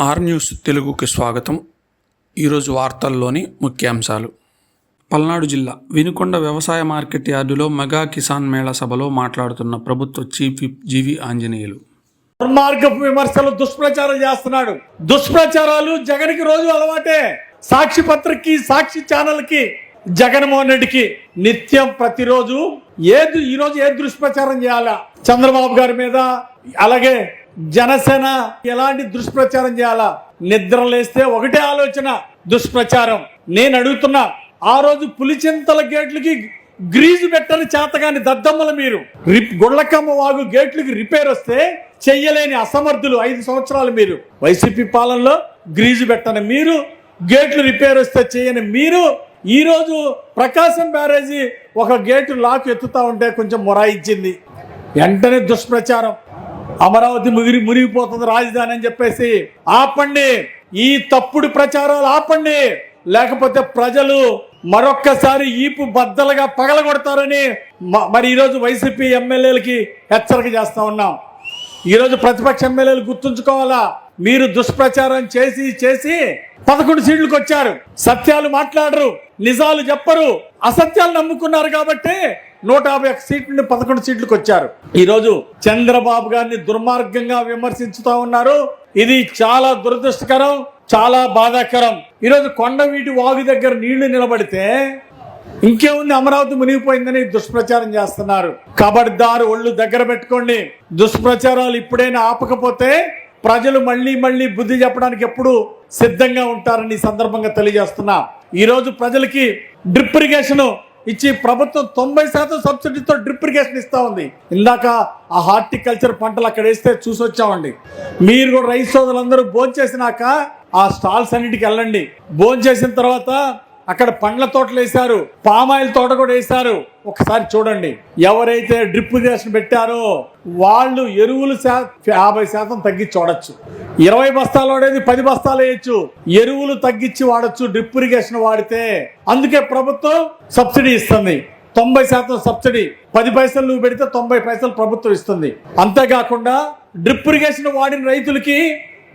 Are news తెలుగుకి స్వాగతం. ఈరోజు వార్తల్లోని ముఖ్యాంశాలు. పల్నాడు జిల్లా వినుకొండ వ్యవసాయ మార్కెట్ యార్డులో మెగా కిసాన్ మేళా సభలో మాట్లాడుతున్న ప్రభుత్వ చీఫ్ విప్ జీవి ఆంజనేయులు. దుర్మార్గ విమర్శలు దుష్ప్రచారం చేస్తున్నాడు. దుష్ప్రచారాలు జగన్కి రోజు అలవాటే. సాక్షి పత్రికకి సాక్షి ఛానల్కి జగన్మోహన్ రెడ్డికి నిత్యం ప్రతిరోజు ఏది ఈరోజు ఏ దుష్ప్రచారం చేయాలా? చంద్రబాబు గారి మీద అలాగే జనసేన ఎలాంటి దుష్ప్రచారం చేయాలా? నిద్ర లేస్తే ఒకటే ఆలోచన దుష్ప్రచారం. నేను అడుగుతున్నా ఆ రోజు పులిచింతల గేట్లకి గ్రీజు పెట్టని చేతగాని దద్దమ్మలు మీరు. రిప్ గుళ్ళకమ్మ వాగు గేట్లకి రిపేర్ వస్తే చెయ్యలేని అసమర్థులు ఐదు సంవత్సరాలు మీరు. వైసీపీ పాలనలో గ్రీజు పెట్టని మీరు గేట్లు రిపేర్ వస్తే చేయని మీరు ఈరోజు ప్రకాశం బ్యారేజీ ఒక గేటు లాక్ ఎత్తుతా ఉంటే కొంచెం మొరాయించింది. వెంటనే దుష్ప్రచారం. అమరావతి ముగిరి మునిగిపోతుంది రాజధాని అని చెప్పేసి ఆపండి. ఈ తప్పుడు ప్రచారాలు ఆపండి. లేకపోతే ప్రజలు మరొక్కసారి ఈపు బద్దలుగా పగలగొడతారని మ- మరి ఈరోజు వైసీపీ ఎమ్మెల్యేలకి హెచ్చరిక చేస్తా ఉన్నాం. ఈరోజు ప్రతిపక్ష ఎమ్మెల్యేలు గుర్తుంచుకోవాలా? మీరు దుష్ప్రచారం చేసి చేసి పదకొండు సీట్లకు వచ్చారు. సత్యాలు మాట్లాడరు నిజాలు చెప్పరు అసత్యాలు నమ్ముకున్నారు కాబట్టి నూట యాభై ఒక్క సీట్ నుండి పదకొండు సీట్లకు వచ్చారు. ఈరోజు చంద్రబాబు గారిని దుర్మార్గంగా విమర్శించుతా ఉన్నారు. ఇది చాలా దురదృష్టకరం చాలా బాధాకరం. ఈరోజు కొండవీటి వాగు దగ్గర నీళ్ళు నిలబడితే ఇంకేముంది అమరావతి మునిగిపోయిందని దుష్ప్రచారం చేస్తున్నారు. కబడ్దారు ఒళ్ళు దగ్గర పెట్టుకోండి. దుష్ప్రచారాలు ఇప్పుడైనా ఆపకపోతే ప్రజలు మళ్ళీ మళ్ళీ బుద్ధి చెప్పడానికి ఎప్పుడు సిద్ధంగా ఉంటారని ఈ సందర్భంగా తెలియజేస్తున్నా. ఈ రోజు ప్రజలకి డ్రిప్ ఇరిగేషన్ ఇచ్చి ప్రభుత్వం తొంభై శాతం సబ్సిడీతో డ్రిప్ ఇరిగేషన్ ఇస్తా ఉంది. ఇందాక ఆ హార్టికల్చర్ పంటలు అక్కడ వేస్తే చూసి వచ్చామండి. మీరు కూడా రైతు సోదరులందరూ భోంచేసినాక ఆ స్టాల్స్ అన్నిటికి వెళ్ళండి. భోంచేసిన తర్వాత అక్కడ పండ్ల తోటలు వేశారు పామాయిల్ తోట కూడా వేశారు. ఒకసారి చూడండి ఎవరైతే డ్రిప్ ఇరిగేషన్ పెట్టారో వాళ్ళు ఎరువులు యాభై శాతం తగ్గించి వాడచ్చు. ఇరవై బస్తాలు వాడేది పది బస్తాలు వేయచ్చు. ఎరువులు తగ్గించి వాడచ్చు డ్రిప్ ఇరిగేషన్ వాడితే. అందుకే ప్రభుత్వం సబ్సిడీ ఇస్తుంది. తొంభై శాతం సబ్సిడీ. పది పైసలు నువ్వు పెడితే తొంభై పైసలు ప్రభుత్వం ఇస్తుంది. అంతేకాకుండా డ్రిప్ ఇరిగేషన్ వాడిన రైతులకి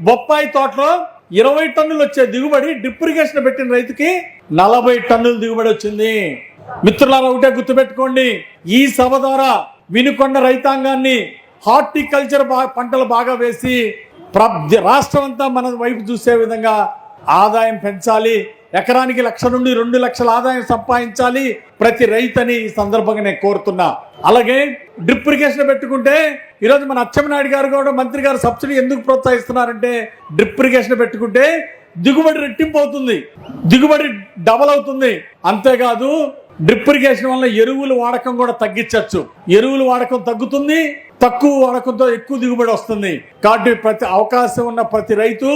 బొప్పాయి తోటలో ఇరవై టన్నులు వచ్చే దిగుబడి డిప్రికేషన్ పెట్టిన రైతుకి నలభై టన్నుల దిగుబడి వచ్చింది. మిత్రులారా ఒకటే గుర్తుపెట్టుకోండి ఈ సభ ద్వారా వినుకొండ రైతాంగాన్ని హార్టికల్చర్ పంటలు బాగా వేసి ప్ర- రాష్ట్రం అంతా మన వైపు చూసే విధంగా ఆదాయం పెంచాలి ఎకరానికి లక్ష నుండి రెండు లక్షల ఆదాయం సంపాదించాలి ప్రతి రైతని ఈ సందర్భంగా నేను కోరుతున్నా. అలాగే డ్రిప్ ఇరిగేషన్ పెట్టుకుంటే ఈరోజు మన అచ్చెన్నాయుడు గారు కూడా మంత్రి గారు సబ్సిడీ ఎందుకు ప్రోత్సహిస్తున్నారంటే డ్రిప్ ఇరిగేషన్ పెట్టుకుంటే దిగుబడి రెట్టింపు అవుతుంది. దిగుబడి డబల్ అవుతుంది. అంతేకాదు డ్రిప్ ఇరిగేషన్ వల్ల ఎరువుల వాడకం కూడా తగ్గించవచ్చు. ఎరువుల వాడకం తగ్గుతుంది తక్కువ వాడకంతో ఎక్కువ దిగుబడి వస్తుంది. కాబట్టి ప్రతి అవకాశం ఉన్న ప్రతి రైతు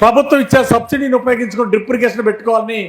ప్రభుత్వం ఇచ్చే సబ్సిడీని ఉపయోగించుకొని డ్రిప్ ఇరిగేషన్ పెట్టుకోవాలని